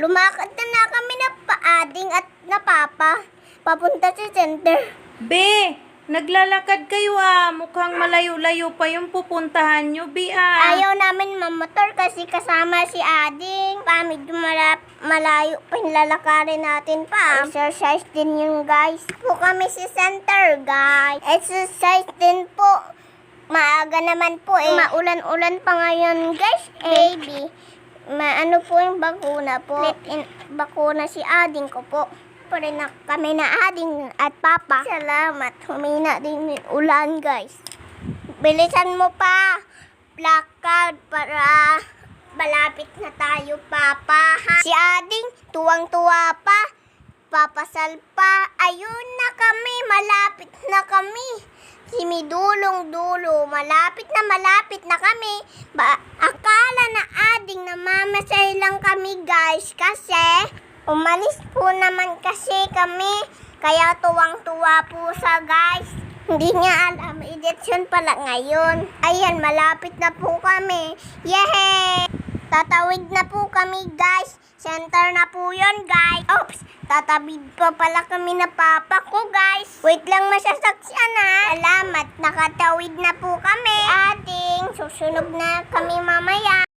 Lumakad na na kami na paading at na papa. Papunta sa center. Be, naglalakad kayo ah. Mukhang malayo-layo pa yung pupuntahan nyo, Be ah. Ayaw namin mamotor kasi kasama si Ading. Pa, medyo malap, malayo pa yung lalakarin natin pa. Exercise din yung guys. Po kami si center, guys. Exercise din po. Maaga naman po eh. Maulan-ulan pa ngayon, guys. Baby. Maano po yung bakuna po. Let in, bakuna si Ading ko po. Pa rin na kami na Ading at Papa. Salamat. Humina din yung ulan, guys. Bilisan mo pa. Placard para malapit na tayo, Papa. Ha? Si Ading, tuwang-tuwa pa. Papasal pa. Ayun na kami, malapit na kami. Si Midulong-dulo, malapit na malapit na kami. Ba akala na ading na lang kami guys kasi umalis po naman kasi kami. Kaya tuwang-tuwa po sa guys. Hindi niya alam, eleksyon pala ngayon. Ayan, malapit na po kami. Yehey! Tatawid na po kami, guys. Center na po yon guys. Oops! Tatawid pa pala kami na papa ko, guys. Wait lang masasaksyan, ha? Salamat, nakatawid na po kami. Ating, susunog na kami mamaya.